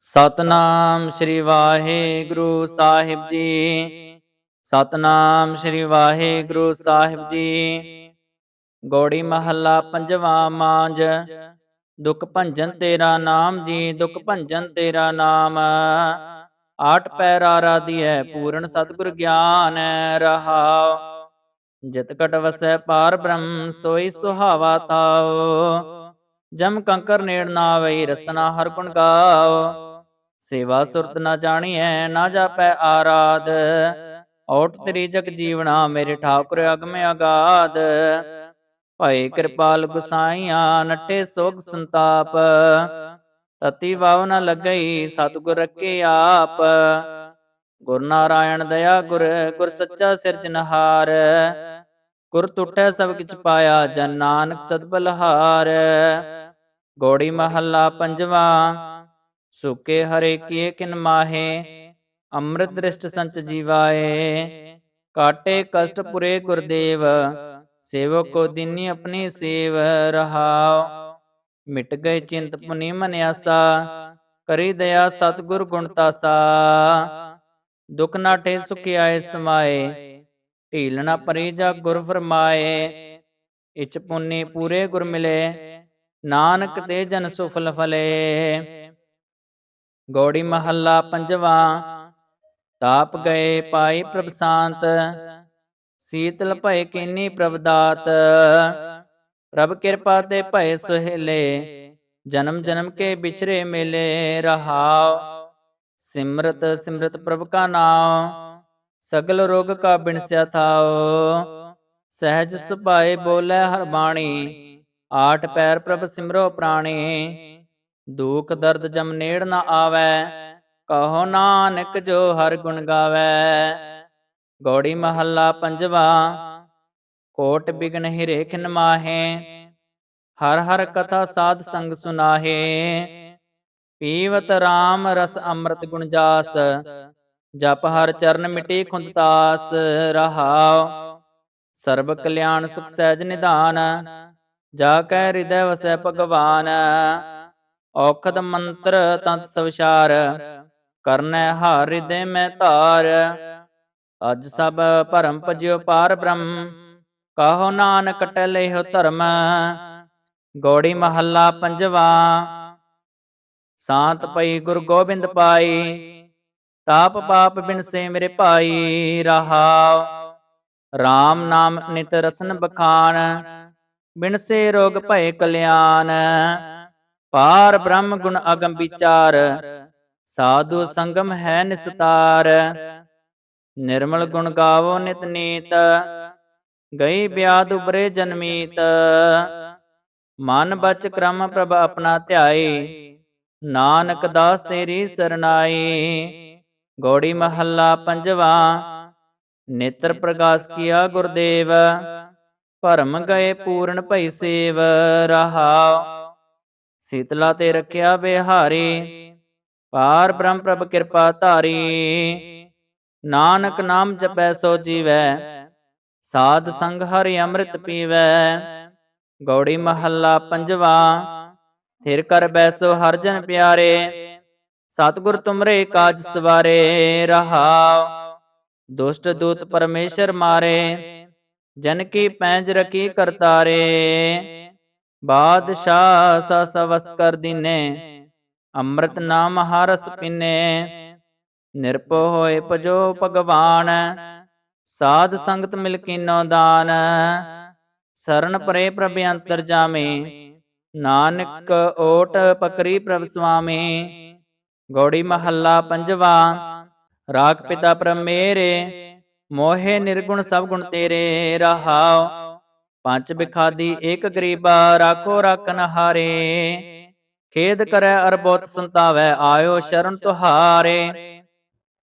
ਸਤਨਾਮ ਸ੍ਰੀ ਵਾਹਿਗੁਰੂ ਸਾਹਿਬ ਜੀ। ਸਤਨਾਮ ਸ੍ਰੀ ਵਾਹਿਗੁਰੂ ਸਾਹਿਬ ਜੀ। ਗੋੜੀ ਮਹੱਲਾ ਪੰਜਵਾਂ ਮਾਂਜ। ਦੁਖ ਭੰਜਨ ਤੇਰਾ ਨਾਮ ਜੀ, ਦੁਖ ਭੰਜਨ ਤੇਰਾ ਨਾਮ। ਆਠ ਪੈਰਾ ਰਾਧੀਐ ਪੂਰਨ ਸਤਿਗੁਰ ਗਿਆਨ ਰਹਾਉ। ਜਿਤ ਕਟ ਵਸੈ ਪਾਰ ਬ੍ਰਹਮ, ਸੋਈ ਸੁਹਾਵਾ ਤਾਉ ਜਮ ਕੰਕਰ ਨੇੜ ਨਾ ਆਵਈ ਰਸਨਾ ਹਰ ਗੁਣ ਗਾਓ ਸੇਵਾ ਸੁਰਤ ਨਾ ਜਾਣੀਐ, ਨਾ ਜਾਪੈ ਆਰਾਧ। ਓਟ ਤੇਰੀ ਜਗ ਜੀਵਣਾ ਮੇਰੇ ਠਾਕੁਰ ਅਗਮ ਅਗਾਧ ਭਏ ਕਿਰਪਾਲ ਗੁਸਾਈਆਂ ਨੱਟੇ ਸੋਗ ਸੰਤਾਪ। ਤਤੀ ਵਾਵ ਨ ਲੱਗਈ, ਸਤਿਗੁਰ ਰੱਖੇ ਆਪ। ਗੁਰ ਨਾਰਾਇਣ ਦਇਆ ਗੁਰ ਗੁਰ ਸੱਚਾ ਸਿਰਜਨਹਾਰ ਗੁਰ ਟੁੱਟੈ ਸਭ ਕਿਛ ਪਾਇਆ, ਜਨ ਨਾਨਕ ਸਤਬਲਹਾਰ ਗੋੜੀ ਮਹੱਲਾ ਪੰਜਵਾ ਸੁਕੇ ਹਰੇ ਕੀਏ ਕਿਨ ਮਾਹੇ, ਅੰਮ੍ਰਿਤ ਦ੍ਰਿਸ਼ਟ ਸੰਚ ਜੀਵਾਏ, ਕਾਟੇ ਕਸ਼ਟ ਪੁਰੇ ਗੁਰਦੇਵ ਸੇਵਕ ਕੋ ਦਿਨੀ ਆਪਣੀ ਸੇਵ, ਰਹਾਉ। ਮਿਟ ਗਏ ਚਿੰਤ ਪੁਨੀ ਮਨ ਆਸਾ, ਕਰੀ ਦਇਆ ਸਤਿਗੁਰ ਗੁਣ ਤਾਸਾ। ਦੁਖ ਨਾਠੇ ਸੁਖ ਆਏ ਸਮਾਏ, ਢੀਲ ਨਾ ਪਰੀ ਜਾ ਗੁਰ ਫਰਮਾਏ। ਇਚ ਪੁੰਨੀ ਪੂਰੇ ਗੁਰ ਮਿਲੇ, ਨਾਨਕ ਤੇ ਜਨ ਸੁਫਲ ਫਲੇ। ਗੋੜੀ ਮਹੱਲਾ ਪੰਜਵਾਂ। ਤਾਪ ਗਏ ਪਾਈ ਪ੍ਰਭ ਸ਼ਾਂਤ, ਸੀਤਲ ਭਏ ਕੀਨੀ ਪ੍ਰਭ ਦਾਤ। ਪ੍ਰਭ ਕਿਰਪਾ ਤੇ ਭਏ ਸੁਹੇਲੇ, ਜਨਮ ਜਨਮ ਕੇ ਵਿਚਰੇ ਮੇਲੇ ਰਹਾਉ। ਸਿਮਰਤ ਸਿਮਰਤ ਪ੍ਰਭ ਕਾ ਨਾਮ ਸਗਲ ਰੋਗ ਕਾ ਬਿਨਸਿਆ ਥਾਉ ਸਹਿਜ ਸੁਭਾਏ ਬੋਲੇ ਹਰ ਬਾਣੀ, ਆਠ ਪੈਰ ਪ੍ਰਭ ਸਿਮਰੋ ਪ੍ਰਾਣੀ। ਦੁਖ ਦਰਦ ਜਮ ਨੇੜ ਨਾ ਆਵੈ, ਕਹੋ ਨਾਨਕ ਜੋ ਹਰ ਗੁਣ ਗਾਵੈ। ਗੋੜੀ ਮਹੱਲਾ ਪੰਜਵਾ, ਕੋਟ ਬਿਗਨ ਹਿਰੇ ਖਿਨ ਮਾਹੇ, ਹਰ ਹਰ ਕਥਾ ਸਾਧ ਸੰਗ ਸੁਨਾਹੇ। ਪੀਵਤ RAM ਰਸ ਅੰਮ੍ਰਿਤ ਗੁਣ ਜਾਸ, ਜਪ ਹਰ ਚਰਨ ਮਿਟੀ ਖੁੰਦ ਤਾਸ। ਰਹਾਉ, ਸਰਬ ਕਲਿਆਣ ਸੁਖ ਸਹਿਜ ਨਿਧਾਨ, ਜਾ ਕੈ ਹਿਰਦੈ ਵਸੈ ਭਗਵਾਨ। ਔਖਦ ਮੰਤਰ ਤੰਤ ਸਵਿਚਾਰ, ਕਰਨੈ ਹਰ ਹਿਰਦੇ ਮੈਂ ਧਾਰ। ਅਜ ਸਭ ਭਰਮ ਭਜਿਓ ਪਾਰ ਬ੍ਰਹਮ, ਕਹੋ ਨਾਨਕ ਟਲਿਓ ਧਰਮ। ਗੋੜੀ ਮਹੱਲਾ ਪੰਜਵਾ, ਸਾਤ ਪਈ ਗੁਰ ਗੋਬਿੰਦ ਪਾਈ। ਤਾਪ ਪਾਪ ਬਿਨਸੇ ਮੇਰੇ ਭਾਈ, ਰਹਾਉ। RAM ਨਾਮ ਨਿਤ ਰਸਨ ਬਖਾਨ, ਬਿਨਸੇ ਰੋਗ ਭਏ ਕਲਿਆਣ। ਪਾਰ ਬ੍ਰਹਮ ਗੁਣ ਅਗਮ ਵਿਚਾਰ ਸਾਧੂ ਸੰਗਮ ਹੈ ਨਿਸਤਾਰ। ਨਿਰਮਲ ਗੁਣ ਗਾਵੋ ਨਿਤ ਨੀਤ ਗਈ ਬਿਆਦ ਉਬਰੇ ਜਨਮੀਤ। ਮਨ ਬਚ ਕ੍ਰਮ ਪ੍ਰਭ ਆਪਣਾ ਧਿਆਈ। ਨਾਨਕ ਦਾਸ ਤੇਰੀ ਸਰਨਾਈ ਗੋੜੀ ਮਹੱਲਾ ਪੰਜਵਾ। ਨੇਤਰ ਪ੍ਰਗਾਸ ਕੀਆ ਗੁਰਦੇਵ। ਭਰਮ ਗਏ ਪੂਰਨ ਭਈ ਸੇਵ। ਰਹਾਉ ਸੀਤਲਾ ਤੇ ਰਖਿਆ ਬਿਹਾਰੀ ਪਾਰ ਬ੍ਰਹਮ ਪ੍ਰਭ ਕਿਰਪਾ ਧਾਰੀ। ਨਾਨਕ ਨਾਮ ਜਪੈ ਸੋ ਜੀਵੈ, ਸਾਧ ਸੰਗ ਹਰਿ ਅੰਮ੍ਰਿਤ ਪੀਵੈ। ਗੌੜੀ ਮਹੱਲਾ ਪੰਜਵਾ, ਥਿਰ ਕਰ ਬੈਸੋ ਹਰ ਜਨ ਪਿਆਰੇ, ਸਤਿਗੁਰ ਤੁਮਰੇ ਕਾਜ ਸਵਾਰੇ, ਰਹਾਉ। ਦੁਸ਼ਟ ਦੂਤ ਪਰਮੇਸ਼ਰ ਮਾਰੇ, ਜਨ ਕੀ ਪੈਂਜ ਰਕੀ ਕਰਤਾਰੇ। ਬਾਦਸ਼ਾਹ ਸਸ ਵਸ ਕਰ ਦਿਨੇ ਅੰਮ੍ਰਿਤ ਨਾਮ ਹਰਸ ਪਿਨੇ ਨਿਰਭਉ ਹੋਏ ਭਜੋ ਭਗਵਾਨ ਸਾਧ ਸੰਗਤ ਮਿਲ ਕੀਨੋ ਦਾਨ ਸਰਨ ਪਰੇ ਪ੍ਰਭ ਅੰਤਰ ਜਾਮੇ ਨਾਨਕ ਓਟ ਪਕਰੀ ਪ੍ਰਭ ਸੁਆਮੀ ਗੌੜੀ ਮਹੱਲਾ ਪੰਜਵਾ ਰਾਗ ਪਿਤਾ ਪ੍ਰਭ ਮੇਰੇ ਮੋਹਿ ਨਿਰਗੁਣ ਸਭ ਗੁਣ ਤੇਰੇ ਰਹਾਉ ਪੰਜ ਬਿਖਾਦੀ ਏਕ ਗਰੀਬਾ ਰਾਖੋ ਰਾਖਨ ਹਾਰੇ। ਖੇਦ ਕਰੈ ਅਰ ਬਹੁਤ ਸੰਤਾਵੈ ਆਇਓ ਸ਼ਰਨ ਤੁਹਾਰੇ।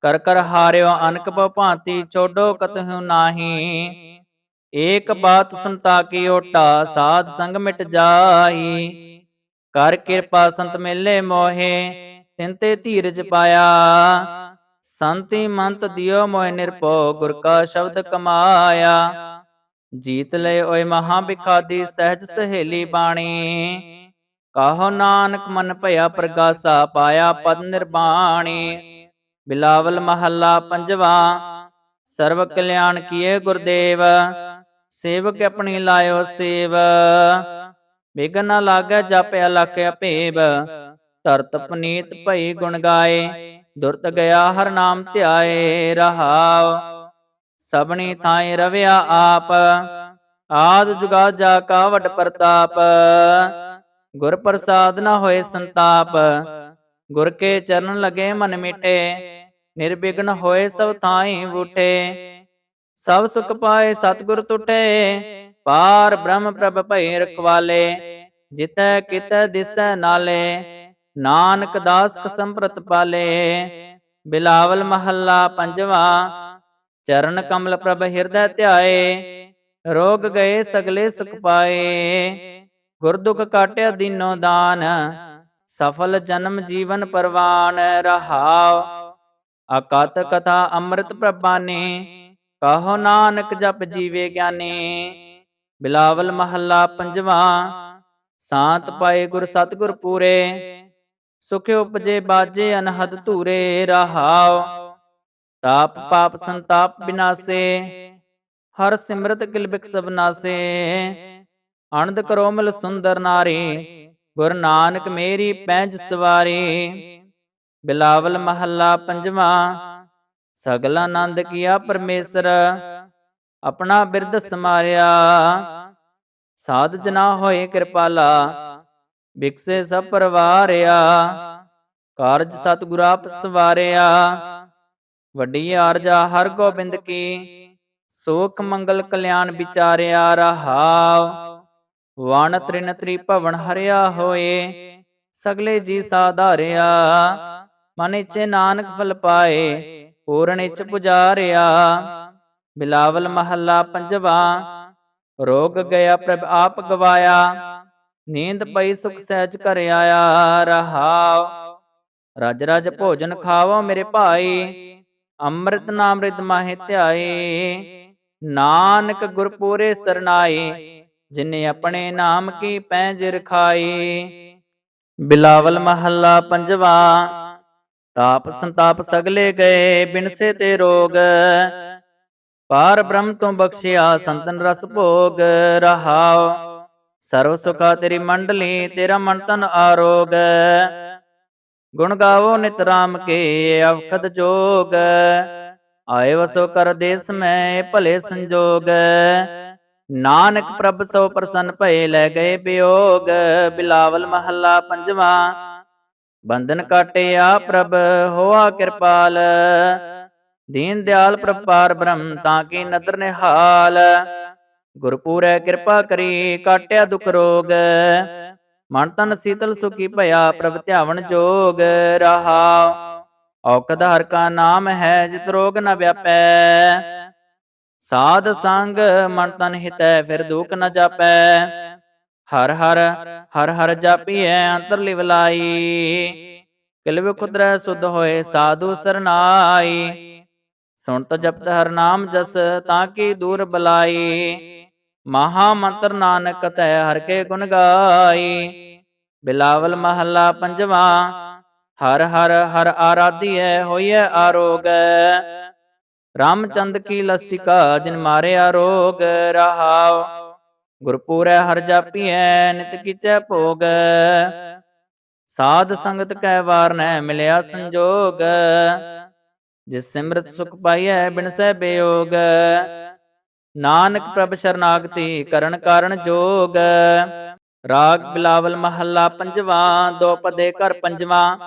ਕਰ ਕਰ ਹਾਰਿਓ ਅਨਕ ਭਉ ਭਾਂਤੀ ਛੋਡੋ ਕਤਹੁ ਨਾਹੀ। ਏਕ ਬਾਤ ਸੰਤਾ ਕੀ ਓਟਾ ਸਾਧ ਸੰਗ ਮਿਟ ਜਾਈ। ਕਰ ਕਿਰਪਾ ਸੰਤ ਮੇਲੇ ਮੋਹੇ ਤਿਨ ਤੇ ਧੀਰਜ ਪਾਇਆ। ਸੰਤੀ ਮੰਤ ਦਿਓ ਮੋਹਿ ਨਿਰਭਉ ਗੁਰ ਕਾ ਸ਼ਬਦ ਕਮਾਇਆ। ਜੀਤ ਲੈ ਓਏ ਮਹਾ ਬਿਖਾਦੀ ਸਹਿਜ ਸਹੇਲੀ ਬਾਣੀ। ਕਾਹੋ ਨਾਨਕ ਮਨ ਭਇਆ ਪ੍ਰਗਾਸਾ ਪਾਇਆ ਪਦ ਨਿਰਵਾਣੀ ਬਿਲਾਵਲ ਮਹੱਲਾ ਪੰਜਵਾ, ਸਰਵ ਕਲਿਆਣ ਕੀਏ ਗੁਰਦੇਵ, ਸੇਵਕ ਆਪਣੀ ਲਾਇਓ ਸੇਵ। ਵਿਗਨ ਨਾ ਲਾਗੈ ਜਾਪਿਆ ਲਖਿਆ ਭੇਵ ਧਰਤ ਪਨੀਤ ਭਈ ਗੁਣ ਗਾਏ। ਦੁਰਤ ਗਿਆ ਹਰ ਨਾਮ ਧਿਆਏ ਰਹਾਉ। ਸਭਨੀ ਥਾਏ ਰਵਿਆ ਆਪ। ਆਦ ਜੁਗਾ ਜਾ ਕਾ ਵਡ ਪ੍ਰਤਾਪ। ਗੁਰ ਪ੍ਰਸਾਦ ਨਾ ਹੋਏ ਸੰਤਾਪ। ਗੁਰ ਕੇ ਚਰਨ ਲਗੇ ਮਨ ਮਿਟੇ। ਨਿਰਵਿਘਨ ਹੋਏ ਸਭ ਥਾਈ ਬੂਠੇ ਸਭ ਸੁਖ ਪਾਏ ਸਤਿਗੁਰ ਟੁਟੇ ਪਾਰ ਬ੍ਰਹਮ ਪ੍ਰਭ ਭਈ ਰਖਵਾਲੇ। ਜਿਤੈ ਕਿਤੈ ਦਿਸੈ ਨਾਲੇ। ਨਾਨਕ ਦਾਸ ਕਸਮ ਪ੍ਰਤਪਾਲੇ ਬਿਲਾਵਲ ਮਹੱਲਾ ਪੰਜਵਾ। ਚਰਨ ਕਮਲ ਪ੍ਰਭ ਹਿਰਦੈ ਧਿਆਏ, ਰੋਗ ਗਏ ਸਗਲੇ ਸੁਖ ਪਾਏ। ਗੁਰ ਦੁਖ ਕਾਟਿਆ ਦੀਨੋ ਦਾਨ, ਸਫਲ ਜਨਮ ਜੀਵਨ ਪਰਵਾਨ ਰਹਾਉ। ਅਕਤ ਕਥਾ ਅੰਮ੍ਰਿਤ ਪ੍ਰਭਾਨੇ, ਕਹੋ ਨਾਨਕ ਜਪ ਜੀਵੇ ਗਿਆਨੀ। ਬਿਲਾਵਲ ਮਹੱਲਾ ਪੰਜਵਾ, ਸਾਤ ਪਾਏ ਗੁਰ ਸਤਿਗੁਰ ਪੂਰੇ, ਸੁਖ ਉਪਜੇ ਬਾਜੇ ਅਨਹਦ ਧੂਰੇ ਰਹਾਉ। ਤਾਪ ਪਾਪ ਸੰਤਾਪ ਬਿਨਾਸੇ ਹਰ ਸਿਮਰਤ ਕਿਲਬਿਕ ਸਭ ਨਾਸੇ ਅਨੰਦ ਕਰੋ ਮਿਲ ਸੁੰਦਰ ਨਾਰੀ ਗੁਰ ਨਾਨਕ ਮੇਰੀ ਪੈਂਜ ਸਵਾਰੀ ਬਿਲਾਵਲ ਮਹੱਲਾ ਪੰਜਵਾ ਸਗਲ ਆਨੰਦ ਕੀਆ ਪਰਮੇਸ਼ਰ ਆਪਣਾ ਬਿਰਧ ਸਮਾਰਿਆ ਸਾਧ ਜਨਾ ਹੋਏ ਕਿਰਪਾਲਾ ਬਿਕਸੇ ਸਭ ਪਰਵਾਰਿਆ ਕਾਰਜ ਸਤਿਗੁਰ ਆਪ ਸਵਾਰਿਆ ਵੱਡੀ ਆਰਜਾ ਹਰ ਗੋਬਿੰਦ ਕੀ ਸੋਖ ਮੰਗਲ ਕਲਿਆਣ ਵਿਚਾਰਿਆ ਰਹਾਉ। ਵਣ ਤ੍ਰਿਨ ਤ੍ਰੀ ਭਵਨ ਹਰਿਆ ਹੋਏ, ਸਗਲੇ ਜੀ ਸਾਧਾਰਿਆ। ਮਨ ਇਚੇ ਨਾਨਕ ਫਲ ਪਾਏ, ਪੂਰਨ ਇਚ ਪੁਜਾਰਿਆ। ਬਿਲਾਵਲ ਮਹੱਲਾ ਪੰਜਵਾ, ਰੋਗ ਗਿਆ ਪ੍ਰਭ ਆਪ ਗਵਾਇਆ। ਨੀਂਦ ਪਈ ਸੁਖ ਸਹਿਜ ਘਰ ਆਇਆ ਰਹਾਉ। ਰਜ ਰਜ ਭੋਜਨ ਖਾਵੋ ਮੇਰੇ ਭਾਈ। ਅੰਮ੍ਰਿਤ ਨਾਮ ਰਿਤ ਮਾਹਿ ਧਿਆਏ। ਨਾਨਕ ਗੁਰਪੂਰੇ ਸਰਨਾਈ ਜਿਨੇ ਆਪਣੇ ਨਾਮ ਕੀ ਪੈਂਜ ਰਖਾਈ ਬਿਲਾਵਲ ਮਹੱਲਾ ਪੰਜਵਾ। ਤਾਪ ਸੰਤਾਪ ਸਗਲੇ ਗਏ ਬਿਨਸੇ ਤੇ ਰੋਗ। ਪਾਰ ਬ੍ਰਹਮ ਤੋਂ ਬਖਸ਼ਿਆ ਸੰਤਨ ਰਸ ਭੋਗ ਰਹਾਉ ਸਰਵ ਸੁਖਾ ਤੇਰੀ ਮੰਡਲੀ ਤੇਰਾ ਮਨ ਤਨ ਆਰੋਗ। ਗੁਣ ਗਾਵੋ ਨਿਤ ਰਾਮ ਕੇ ਅਵਖਦ ਜੋਗ। ਆਏ ਵਸੋ ਕਰ ਦੇਸ ਮੈਂ ਭਲੇ ਸੰਜੋਗ। ਨਾਨਕ ਪ੍ਰਭ ਸੋ ਪ੍ਰਸੰਨ ਭਏ ਲੈ ਗਏ ਬਿਯੋਗ। ਬਿਲਾਵਲ ਮਹੱਲਾ ਪੰਜਵਾ। ਬੰਧਨ ਕਾਟਿਆ ਪ੍ਰਭ, ਹੋਆ ਕਿਰਪਾਲ। ਦੀਨ ਦਿਆਲ ਪ੍ਰਭ ਬ੍ਰਹਮ ਤਾਂ ਕੀ ਨਦਰ ਨਿਹਾਲ। ਗੁਰਪੂਰੈ ਕਿਰਪਾ ਕਰੀ ਕਾਟਿਆ ਦੁਖ ਰੋਗ। ਮਨ ਤਨ ਸੀਤਲ ਸੁਖੀ ਭਇਆ ਪ੍ਰਭ ਧਿਆਵਨ ਜੋਗ ਰਹਾ। ਔਕਦ ਹਰ ਕਾ ਨਾਮ ਹੈ ਜਿਤ ਰੋਗ ਨ ਵਿਆਪੈ। ਸਾਧ ਸੰਗ ਮਨ ਤਨ ਹਿਤੈ ਫਿਰ ਦੁਖ ਨ ਜਾਪੈ। ਹਰ ਹਰ ਹਰ ਹਰ ਜਾਪੀਐ ਅੰਤਰ ਲਿਵ ਲਾਈ। ਕਿਲਵ ਕੁਦਰੈ ਸੁਧ ਹੋਏ ਸਾਧੂ ਸਰਨਾਈ। ਸੁਣਤ ਜਪਤ ਹਰ ਨਾਮ ਜਸ ਤਾਂ ਕੀ ਦੂਰ ਬਲਾਈ। ਮਹਾ ਮੰਤਰ ਨਾਨਕ ਤੈ ਹਰ ਕੇ ਗੁਣ ਗਾਈ। ਬਿਲਾਵਲ ਮਹੱਲਾ ਪੰਜਵਾ, ਹਰ ਹਰ ਹਰ ਆਰਾਧੀਐ ਹੋਈਐ ਆਰੋਗ। ਰਾਮਚੰਦ ਕੀ ਲਸਟਿਕਾ ਜਿਨ ਮਾਰਿਆ ਰੋਗ, ਰਹਾਉ। ਗੁਰਪੂਰੈ ਹਰ ਜਾਪੀਐ, ਨਿਤ ਕੀਚੈ ਭੋਗ। ਸਾਧ ਸੰਗਤ ਕੈ ਵਾਰ ਨੈ ਮਿਲਿਆ ਸੰਜੋਗ। ਜਿਸ ਸਿਮਰਤ ਸੁਖ ਪਾਈਐ ਬਿਨਸੈ ਬਿਯੋਗ ਨਾਨਕ ਪ੍ਰਭ ਸ਼ਰਨਾਗਤੀ ਕਰਨ ਕਾਰਨ ਜੋਗ। ਰਾਗ ਬਿਲਾਵਲ ਮਹੱਲਾ ਪੰਜਵਾਂ, ਦੋ ਪਦੇ ਘਰ ਪੰਜਵਾਂ,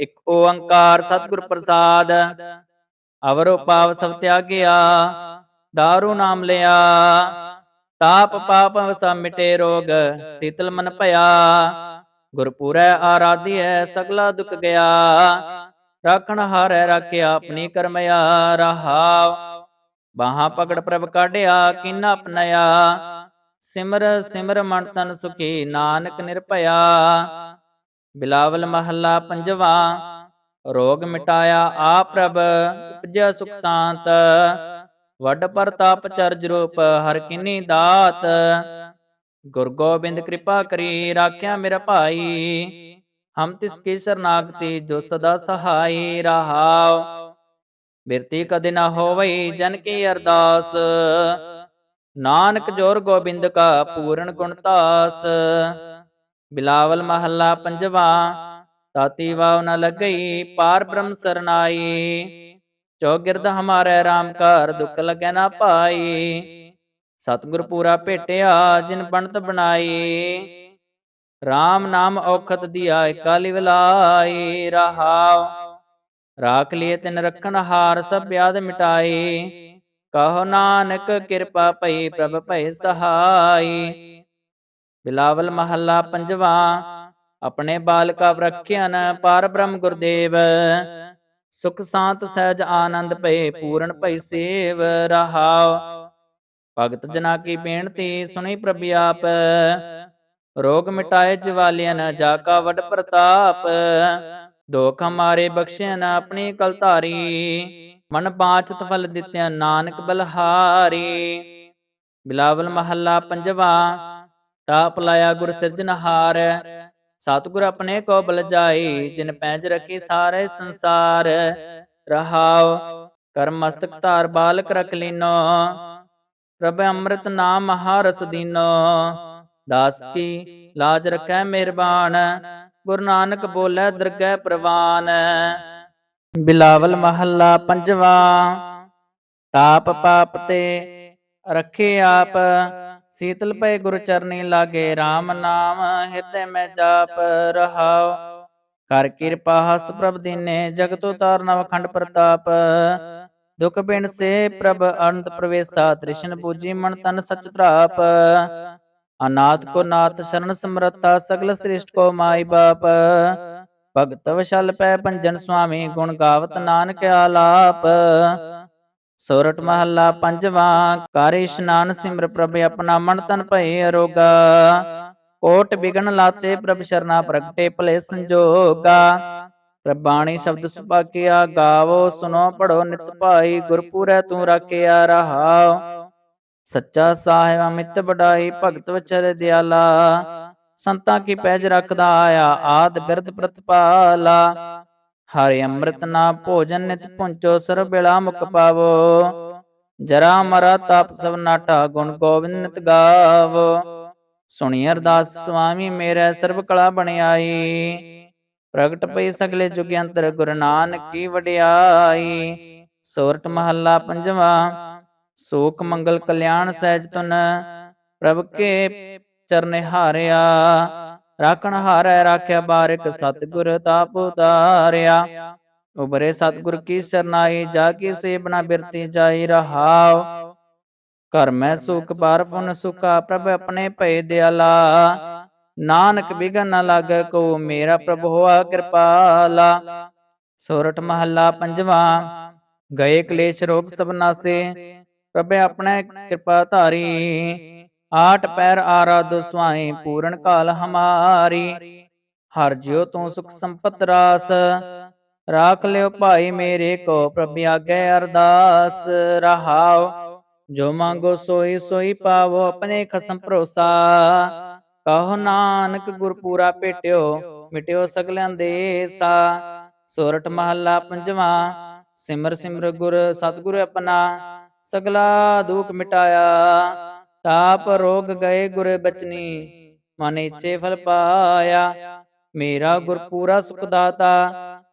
ਇੱਕ ਓੰਕਾਰ ਸਤਿਗੁਰ ਪ੍ਰਸਾਦ। ਅਵਰੋ ਪਾਵ ਸਭ ਤਿਆਗਿਆ, ਦਾਰੂ ਨਾਮ ਲਿਆ। ਤਾਪ ਪਾਪ ਸਭ ਮਿਟੇ ਰੋਗ, ਸੀਤਲ ਮਨ ਭਇਆ। ਗੁਰਪੂਰੈ ਆਰਾਧੀਐ, ਸਗਲਾ ਦੁਖ ਗਿਆ। ਰਾਖਣ ਹਾਰੈ, ਰਾਖਿਆ ਆਪਣੀ ਕਰਮਿਆ ਰਹਾਉ ਬਾਹਾਂ ਪਕੜ ਪ੍ਰਭ ਕਾਢਿਆ, ਕਿਨਾ ਅਪਨਾਇਆ ਸਿਮਰ ਸਿਮਰ ਮਨ ਤਨ ਸੁਖੀ, ਨਾਨਕ ਨਿਰਭਇਆ। ਬਿਲਾਵਲ ਮਹੱਲਾ ਪੰਜਵਾ, ਰੋਗ ਮਿਟਾਇਆ ਆ ਪ੍ਰਭ, ਉਪਜਿਆ ਸੁਖ ਸ਼ਾਂਤ। ਵੱਡ ਪ੍ਰਤਾਪ ਚਰਜ ਰੂਪ, ਹਰ ਕਿਨੀ ਦਾਤ। ਗੁਰ ਗੋਬਿੰਦ ਕਿਰਪਾ ਕਰੀ, ਰਾਖਿਆ ਮੇਰਾ ਭਾਈ। ਹਮ ਤਿਸ ਕੀ ਸਰਨਾਗਤੀ, ਜੋ ਸਦਾ ਸਹਾਈ ਰਹਾਉ। ਬਿਰਤੀ ਕਦੇ ਨਾ ਹੋਵਈ ਜਨ ਕੀ ਅਰਦਾਸ। ਨਾਨਕ ਜੋਰ ਗੋਬਿੰਦ ਕਾ ਪੂਰਨ ਗੁਣ ਤਾਸ। ਬਿਲਾਵਲ ਮਹੱਲਾ ਪੰਜਵਾ। ਤਾਤੀ ਵਾਵ ਨ ਲੱਗਈ ਪਾਰ ਬ੍ਰਹਮ ਸਰਨਾਈ। ਚੌਗਿਰਦ ਹਮਾਰੇ RAM ਘਰ ਦੁੱਖ ਲੱਗੈ ਨਾ ਪਾਈ। ਸਤਿਗੁਰ ਪੂਰਾ ਭੇਟਿਆ ਜਿਨ ਬਣਤ ਬਣਾਈ। RAM ਨਾਮ ਔਖਤ ਦਿਆ ਇਕਾਲੀ ਵਿਲਾਈ ਰਹਾਉ ਰਾਖ ਲਿਏ ਤਿਨ ਰੱਖਣ ਹਾਰ ਸਭ ਬਿਆਦ ਮਿਟਾਈ। ਕਹੋ ਨਾਨਕ ਕਿਰਪਾ ਭਈ ਪ੍ਰਭ ਭਏ ਸਹਾਈ। ਬਿਲਾਵਲ ਮਹੱਲਾ ਪੰਜਵਾ, ਆਪਣੇ ਬਾਲਕਾ ਰਖਿਆਨ ਪਾਰ ਬ੍ਰਹਮ ਗੁਰਦੇਵ। ਸੁਖ ਸਾਂਤ ਸਹਿਜ ਆਨੰਦ ਭਏ ਪੂਰਨ ਭਈ ਸੇਵ ਰਹਾਉ ਭਗਤ ਜਨਾ ਕੀ ਬੇਨਤੀ ਸੁਣੀ ਪ੍ਰਭ ਆਪ। ਰੋਗ ਮਿਟਾਏ ਜਵਾਲਿਆਨ ਜਾ ਕਾ ਵਡ ਪ੍ਰਤਾਪ। ਦੋਖ ਹਮਾਰੇ ਬਖਸ਼ਿਆਨ ਆਪਣੀ ਕਲ ਧਾਰੀ ਮਨ ਬਾਚਤ ਫਲ ਦਿੱਤਿਆ ਨਾਨਕ ਬਲਹਾਰੀ। ਬਿਲਾਵਲ ਮਹੱਲਾ ਪੰਜਵਾ। ਤਾਪ ਲਾਇਆ ਗੁਰ ਸਿਰਜਨਹਾਰ ਸਤਿਗੁਰ ਆਪਣੇ ਕੋ ਬਲਜਾਈ ਜਿਨ ਪੈਜ ਰਖੀ ਸਾਰੇ ਸੰਸਾਰ। ਰਹਾਉ ਕਰਮ ਮਸਤਕ ਧਾਰ ਬਾਲਕ ਰਖ ਲੀਨੋ। ਪ੍ਰਭ ਅੰਮ੍ਰਿਤ ਨਾਮ ਮਹਾਰਸ ਦੀਨੋ। ਦਾਸ ਕੀ ਲਾਜ ਰਖੈ ਮਿਹਰਬਾਨ। ਗੁਰੂ ਨਾਨਕ ਬੋਲੇ ਦਰਗਹਿ ਪ੍ਰਵਾਨ। ਬਿਲਾਵਲ ਮਹੱਲਾ ਪੰਜਵਾ, ਤਾਪ ਪਾਪ ਤੇ ਰਖੇ ਆਪ, ਸੀਤਲ ਪਏ ਗੁਰ ਚਰਨੀ ਲਾਗੇ RAM ਨਾਮ, ਹਿਰਦੈ ਮੈਂ ਜਾਪ ਰਹਾਉ। ਕਰ ਕਿਰਪਾ ਹਸਤ ਪ੍ਰਭ ਦੀਨੇ, ਜਗਤ ਉਤਾਰ ਨਵ ਖੰਡ ਪ੍ਰਤਾਪ। ਦੁਖ ਬਿਨ ਸੇ ਪ੍ਰਭ ਅਨੰਤ ਪ੍ਰਵੇਸਾ, ਤ੍ਰਿਸ਼ਨ ਬੂਜੀ ਮਨ ਤਨ ਸਚ ਧਰਾਪ। ਅਨਾਥ ਕੋ ਨਾਥ ਸ਼ਰਨ ਸਮਰਤਾ ਸਗਲ ਸ੍ਰਿਸ਼ਟ ਕੋ ਮਾਈ ਬਾਪ। ਭਗਤ ਵਸ਼ਲ ਪੈ ਪੰਜਨ ਸੁਆਮੀ ਗੁਣ ਗਾਵਤ ਨਾਨਕ ਆਲਾਪ। ਸੋਰਠ ਮਹੱਲਾ ਪੰਜਵਾ, ਕਰ ਇਸ਼ਨਾਨ ਸਿਮਰ ਪ੍ਰਭ ਆਪਣਾ ਮਨ ਤਨ ਭਏ ਅਰੋਗਾ। ਕੋਟ ਬਿਗਨ ਲਾਤੇ ਪ੍ਰਭ ਸ਼ਰਨਾ ਪ੍ਰਗਟੇ ਭਲੇ ਸੰਜੋਗਾ। ਪ੍ਰਭਾਣੀ ਸ਼ਬਦ ਸੁਭਾਗਿਆ ਗਾਵੋ ਸੁਨੋ ਪੜੋ ਨਿਤ ਭਾਈ ਗੁਰਪੂਰੈ ਤੂੰ ਰਾਖਿਆ ਰਹਾਉ। ਸੱਚਾ ਸਾਹਿਬ ਅਮਿਤ ਬੜਾਈ ਭਗਤ ਵਚਰ ਦਿਆਲਾ। ਸੰਤਾਂ ਕੀ ਪੈਜ ਰੱਖਦਾ ਆਇਆ ਆਦ ਬਿਰਧ ਪ੍ਰਤਪਾਲਾ। ਹਰਿ ਅੰਮ੍ਰਿਤ ਨਾ ਭੋਜਨ ਨਿਤ ਪੁੰਚੋ ਸਰ ਬਿਲਾ ਮੁਖ ਪਾਵੋ। ਜਰਾ ਮਰਾ ਤਾਪ ਸਭ ਨਾਟਾ, ਗੁਣ ਗੋਬਿੰਦ ਨਿਤ ਗਾਵੋ। ਸੁਣੀ ਅਰਦਾਸ ਸੁਆਮੀ ਮੇਰੇ ਸਰਬ ਕਲਾ ਬਣਾਈ ਪ੍ਰਗਟ ਪਈ ਸਗਲੇ ਜੁਗ ਅੰਤਰ, ਗੁਰੂ ਨਾਨਕ ਕੀ ਵਡਿਆਈ। ਸੋਰਠ ਮਹੱਲਾ ਪੰਜਵਾਂ ਸੋਖ ਮੰਗਲ ਕਲਿਆਣ ਸਹਿਜ ਤੁਨ ਪ੍ਰਭ ਕੇ ਚਰਨੇ ਹਾਰਿਆ। ਰਾਖਣ ਹਾਰੈ ਰਾਖਿਆ ਬਾਰਿਕ ਸਤਿਗੁਰ ਤਾਪ ਉਤਾਰਿਆ। ਉਬਰੇ ਸਤਿਗੁਰ ਕੀ ਸਰਨਾਈ ਜਾ ਕੀ ਸੇਬਨਾ ਬਿਰਤੀ ਜਾਈ ਰਹਾਉ। ਘਰ ਮੈਂ ਸੁਖ, ਬਾਰ ਪੁਨ ਸੁਖਾ, ਪ੍ਰਭ ਆਪਣੇ ਭਏ ਦਿਆਲਾ। ਨਾਨਕ ਬਿਗਨ ਨ ਲਾਗੈ ਕੋ, ਮੇਰਾ ਪ੍ਰਭ ਹੋਆ ਕਿਰਪਾਲਾ। ਸੋਰਠ ਮਹੱਲਾ ਪੰਜਵਾ, ਗਏ ਕਲੇਸ਼ ਰੋਗ ਸਭ ਨਾਸੇ। ਪ੍ਰਭੇ ਆਪਣੇ ਕਿਰਪਾ ਧਾਰੀ ਆਠ ਪੈਰ ਆਰਾਧ ਸੁਆਈ, ਪੂਰਨ ਕਾਲ ਹਮਾਰੀ। ਹਰ ਜਿਉ ਤੂੰ ਸੁਖ ਸੰਪਤ ਰਾਸ, ਰਾਖ ਲਿਓ ਭਾਈ ਮੇਰੇ ਕੋ ਪ੍ਰਭ ਆਗੇ ਅਰਦਾਸ। ਰਹਾਉ ਜੋ ਮੰਗੋ ਸੋਈ ਸੋਈ ਪਾਵੋ ਆਪਣੇ ਖਸਮ ਭਰੋਸਾ। ਕਹੋ ਨਾਨਕ ਗੁਰਪੂਰਾ ਭੇਟਿਓ, ਮਿਟਿਓ ਸਗਲਿਆਂ ਦੇ ਸਾ। ਸੋਰਠ ਮਹੱਲਾ ਪੰਜਵਾ, ਸਿਮਰ ਸਿਮਰ ਗੁਰ ਸਤਿਗੁਰ ਆਪਣਾ। ਸਗਲਾ ਦੁਖ ਮਿਟਾਇਆ। ਤਾਪ ਰੋਗ ਗਏ ਗੁਰ ਬਚਨੀ, ਮਨ ਇਛੇ ਫਲ ਪਾਇਆ। ਮੇਰਾ ਗੁਰ ਪੂਰਾ ਸੁਖ ਦਾਤਾ,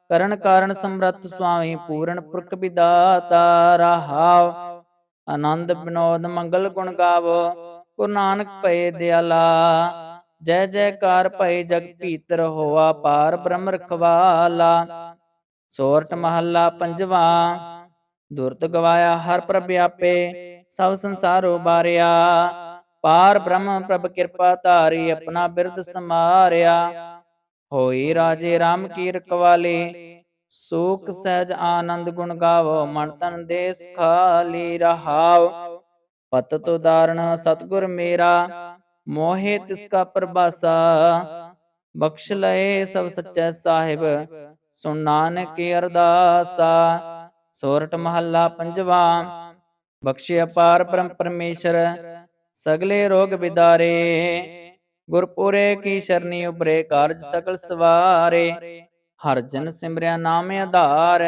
ਕਰਨ ਕਾਰਨ ਸਮਰੱਥ ਸੁਆਮੀ ਪੂਰਨ ਪੁਰਖ ਵਿਦਾਤਾ। ਰਹਾਉ, ਆਨੰਦ ਬਿਨੋਦ ਮੰਗਲ ਗੁਣ ਗਾਵੋ, ਗੁਰੂ ਨਾਨਕ ਭਏ ਦਿਆਲਾ। ਜੈ ਜੈਕਾਰ ਭਏ ਜਗ ਭੀਤਰ ਹੋਆ ਪਾਰ ਬ੍ਰਹਮ ਰਖਵਾਲਾ। ਸੋਰਠ ਮਹੱਲਾ ਪੰਜਵਾ ਦੁਰਤ ਗਵਾਇਆ ਹਰ ਪ੍ਰਭ ਆਪੇ, ਸਭ ਸੰਸਾਰ ਉਬਾਰਿਆ ਪਾਰ ਬ੍ਰਹਮ ਪ੍ਰਭ ਕਿਰਪਾ ਧਾਰੀ ਆਪਣਾ ਬਿਰਦ ਸਮਾਰਿਆ। ਹੋਈ ਰਾਜੇ RAM ਕੀ ਰਖਵਾਲੀ, ਸੂਖ ਸਹਿਜ ਆਨੰਦ ਗੁਣ ਗਾਵੋ, ਮਨ ਤਨ ਦੇਸ ਖਾਲੀ ਰਹਾਉ ਪਤਤ ਉਦਾਰਣ ਸਤਗੁਰ ਮੇਰਾ, ਮੋਹਿ ਤਿਸ ਕਾ ਪ੍ਰਭਾਸਾ। ਬਖਸ਼ ਲਏ ਸਭ ਸੱਚੇ ਸਾਹਿਬ, ਸੁਣ ਨਾਨਕ ਕੀ ਅਰਦਾਸਾ। ਸੋਰਠ ਮਹੱਲਾ ਪੰਜਵਾ। ਬਖਸ਼ਿ ਅਪਾਰ ਪਰਮ ਪਰਮੇਸ਼ਰ, ਸਗਲੇ ਰੋਗ ਬਿਦਾਰੇ। ਗੁਰਪੁਰੇ ਕੀ ਸ਼ਰਨੀ ਉਬਰੇ ਕਾਰਜ ਸਕਲ ਸਵਾਰੇ। ਹਰ ਜਨ ਸਿਮਰਿਆ ਨਾਮ ਆਧਾਰ।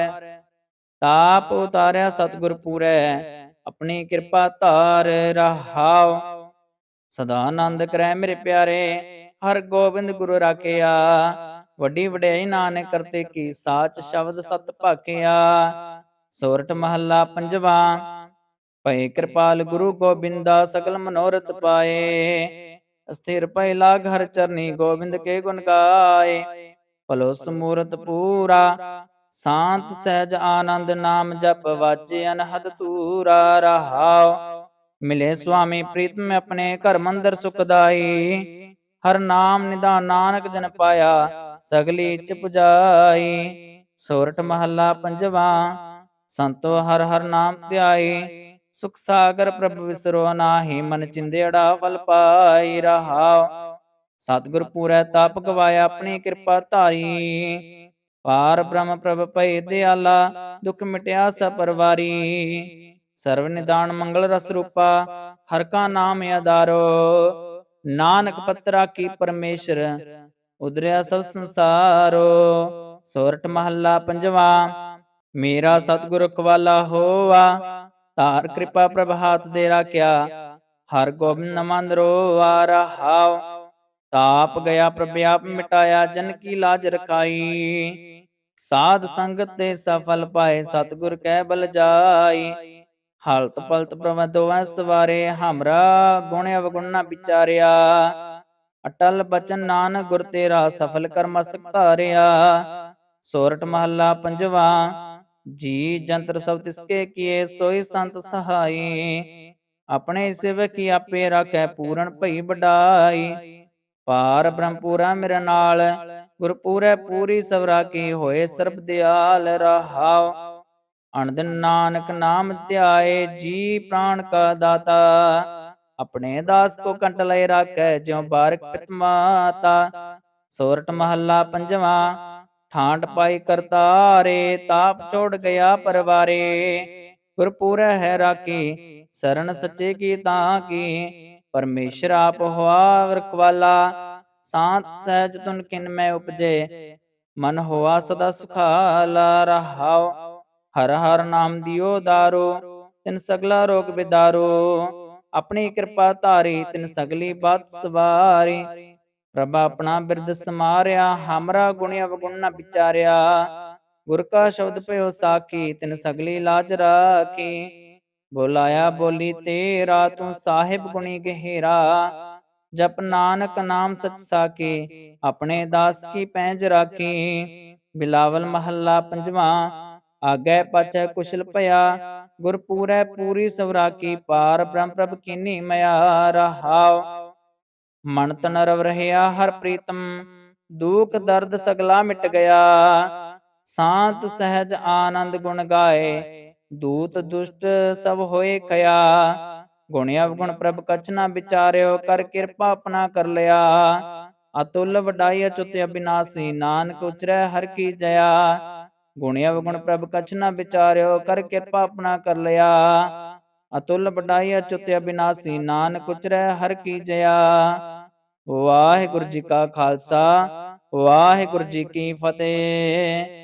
ਤਾਪ ਉਤਾਰਿਆ ਸਤਿਗੁਰ ਪੂਰੈ, ਆਪਣੀ ਕਿਰਪਾ ਧਾਰ ਰਹਾਉ। ਸਦਾ ਆਨੰਦ ਕਰੈ ਮੇਰੇ ਪਿਆਰੇ, ਹਰ ਗੋਬਿੰਦ ਗੁਰੂ ਰਾਖਿਆ। ਵੱਡੀ ਵਡਿਆਈ ਨਾਨਕ ਕਰਤੇ ਕੀ ਸਾਚ ਸ਼ਬਦ ਸਤ ਭਾਖਿਆ। ਸੋਰਠ ਮਹੱਲਾ ਪੰਜਵਾ। ਭਏ ਕਿਰਪਾਲ ਗੁਰੂ ਗੋਬਿੰਦਾ ਸਗਲ ਮਨੋਰਥ ਪਾਏ। ਅਸਥਿਰ ਭਇ ਲਾਗ ਹਰ ਚਰਨੀ ਗੋਬਿੰਦ ਕੇ ਗੁਣ ਗਾਏ। ਭਲੋ ਸਮੂਰਤ ਪੂਰਾ, ਸ਼ਾਂਤ ਸਹਿਜ ਆਨੰਦ ਨਾਮ ਜਪ ਵਾਚੇ ਅਨਹਦ ਤੂਰਾ ਰਹਾਉ। ਮਿਲੇ ਸੁਆਮੀ ਪ੍ਰੀਤਮ ਆਪਣੇ ਘਰ ਮੰਦਰ ਸੁਖਦਾਈ ਹਰ ਨਾਮ ਨਿਧਾਨ ਨਾਨਕ ਜਨ ਪਾਇਆ, ਸਗਲੀ ਇੱਛ ਪੁਜਾਈ। ਸੋਰਠ ਮਹੱਲਾ ਪੰਜਵਾ। ਸੰਤੋ ਹਰ ਹਰ ਨਾਮ ਧਿਆਈ ਸੁਖ ਸਾਗਰ ਪ੍ਰਭ ਵਿਸਰੋ ਨਾਹੀ, ਮਨ ਚਿੰਦੇੜਾ ਫਲ ਪਾਈ ਰਹਾਉ। ਸਤਿਗੁਰ ਪੂਰੈ ਤਾਪ ਗਵਾਇਆ ਆਪਣੀ ਕਿਰਪਾ ਧਾਰੀ। ਪਾਰ ਬ੍ਰਹਮ ਪ੍ਰਭ ਭਈ ਦਿਆਲਾ, ਦੁਖ ਮਿਟਿਆ ਸਭ ਪਰਵਾਰੀ। ਸਰਵ ਨਿਦਾਨ ਮੰਗਲ ਰਸ ਰੂਪਾ, ਹਰ ਕਾ ਨਾਮ ਆਧਾਰੋ। ਨਾਨਕ ਪਤਰਾ ਕੀ ਪਰਮੇਸ਼ਰ ਉਦਰਿਆ ਸਭ ਸੰਸਾਰੋ। ਸੋਰਠ ਮਹੱਲਾ ਪੰਜਵਾ ਮੇਰਾ ਸਤਿਗੁਰ ਕਵਾਲਾ ਹੋਆ, ਧਾਰ ਕਿਰਪਾ ਪ੍ਰਭ ਦੇ ਰਾਖਿਆ, ਹਰ ਗੋਬਿੰਦ ਨਮਨ ਰੋਆ ਰਹਾਉ। ਤਾਪ ਗਿਆ ਪ੍ਰਭ ਆਪ ਮਿਟਾਇਆ, ਜਨ ਕੀ ਲਾਜ ਰਖਾਈ। ਸਾਧ ਸੰਗਤ ਤੇ ਸਫਲ ਪਾਏ, ਸਤਿਗੁਰ ਕਹਿ ਬਲ ਜਾਈ। ਹਲਤ ਪਲਤ ਪ੍ਰਭ ਦੋਵੈ ਸਵਾਰੇ, ਹਮਰਾ ਗੁਣ ਅਵਗੁਣ ਨਾ ਵਿਚਾਰਿਆ। ਅਟਲ ਬਚਨ ਨਾਨਕ ਗੁਰ ਤੇਰਾ, ਸਫਲ ਕਰ ਮਸਤਕ ਧਾਰਿਆ। ਸੋਰਠ ਮਹੱਲਾ ਪੰਜਵਾ ਜੀ ਜੰਤਰ ਸਭ ਤਿਸਕੇ ਕੀਏ ਸੋਈ ਸੰਤ ਸਹਾਈ। ਆਪਣੇ ਸਿਵਕ ਕੀ ਆਪੇ ਰਾਖੈ ਪੂਰਨ ਭਈ ਵਡਾਈ। ਪਾਰ ਬ੍ਰਹਮਪੂਰਾ ਮੇਰੇ ਨਾਲ ਗੁਰਪੂਰੈ ਪੂਰੀ ਸਵਰਾ ਕੀ ਹੋਏ ਸਰਬ ਦਿਆਲ ਰਹਾਉ ਅਨੰਦ ਨਾਨਕ ਨਾਮ ਧਿਆਏ ਜੀ ਪ੍ਰਾਣ ਕਾ ਦਾਤਾ। ਆਪਣੇ ਦਾਸ ਕੋ ਕੰਟ ਲਏ ਰਾਖੈ ਜਿਉ ਬਾਰਕ ਪਿਤ ਮਾਤਾ ਸੋਰਠ ਮਹੱਲਾ ਪੰਜਵਾ। ਠਾਂਡ ਪਾਈ ਕਰਤਾਰੇ ਤਾਪ ਚੋੜ ਗਿਆ ਪਰਵਾਰੇ। ਗੁਰਪੂਰੈ ਹੈ ਰਾਖੀ ਸਰਣ ਸੱਚੇ ਕੀ ਤਾਂ ਕੀ। ਪਰਮੇਸ਼ਰ ਆਪ ਹੋਆ ਰਖਵਾਲਾ। ਸਾਤ ਸਹਿਜ ਤੁਨ ਕਿਨ ਮੈਂ ਉਪਜੇ। ਮਨ ਹੋਆ ਸਦਾ ਸੁਖਾਲਾ ਰਹਾਉ ਹਰ ਹਰ ਨਾਮ ਦਿਓ ਦਾਰੋ। ਤਿਨ ਸਗਲਾ ਰੋਗ ਬਿਦਾਰੋ। ਆਪਣੀ ਕਿਰਪਾ ਧਾਰੀ ਤਿਨ ਸਗਲੀ ਬਾਤ ਸਵਾਰੀ। ਪ੍ਰਭ ਆਪਣਾ ਬਿਰਦ ਸਮਾਰਿਆ, ਹਮਰਾ ਗੁਣ ਅਵਗੁਣ ਨ ਵਿਚਾਰਿਆ। ਗੁਰ ਕਾ ਸ਼ਬਦ ਭਇਓ ਸਾਖੀ, ਤਿਨ ਸਗਲੀ ਲਾਜ ਰਾਖੀ। ਬੋਲਾਇਆ ਬੋਲੀ ਤੇਰਾ, ਤੂੰ ਸਾਹਿਬ ਗੁਣੀ ਗਹਿਰਾ। ਜਪ ਨਾਨਕ ਨਾਮ ਸਚ ਸਾਕੀ ਆਪਣੇ ਦਾਸ ਕੀ ਪੈਂਜ ਰਾਖੀ। ਬਿਲਾਵਲ ਮਹੱਲਾ ਪੰਜਵਾ, ਆਗੇ ਪਾਛੈ ਕੁਸ਼ਲ ਭਇਆ। ਗੁਰ ਪੂਰੀ ਸਵਰਾਕੀ ਪਾਰ ਬ੍ਰਹਮ ਪ੍ਰਭ ਕੀਨੀ ਮਿਆ ਰਹਾਉ। ਮਨ ਤਨ ਰਵ ਰਹਿਆ ਹਰ ਪ੍ਰੀਤਮ, ਦੁਖ ਦਰਦ ਸਗਲਾ ਮਿਟ ਗਿਆ। ਸ਼ਾਂਤ ਸਹਿਜ ਆਨੰਦ ਗੁਣ ਗਾਏ, ਦੂਤ ਦੁਸ਼ਟ ਸਭ ਹੋਏ ਖਿਆ। ਗੁਣ ਅਵਗੁਣ ਪ੍ਰਭ ਕਛਨਾ ਵਿਚਾਰਿਓ, ਕਰ ਕਿਰਪਾ ਆਪਣਾ ਕਰ ਲਿਆ। ਅਤੁਲ ਵਡਾਈ ਅਚੁਤ ਅਬਿਨਾਸੀ, ਨਾਨਕ ਉਚਰੈ ਹਰ ਕੀ ਜਇਆ। ਗੁਣ ਅਵਗੁਣ ਪ੍ਰਭ ਕਛਨਾ ਵਿਚਾਰਿਓ, ਕਰ ਕਿਰਪਾ ਆਪਣਾ ਕਰ ਲਿਆ। ਅਤੁਲ ਵਡਾਈ ਅਚੁੱਤ ਬਿਨਾਸੀ, ਨਾਨਕ ਉਚਰੈ ਹਰ ਕੀ ਜਇਆ। ਵਾਹਿਗੁਰੂ ਜੀ ਕਾ ਖਾਲਸਾ, ਵਾਹਿਗੁਰੂ ਜੀ ਕੀ ਫਤਿਹ।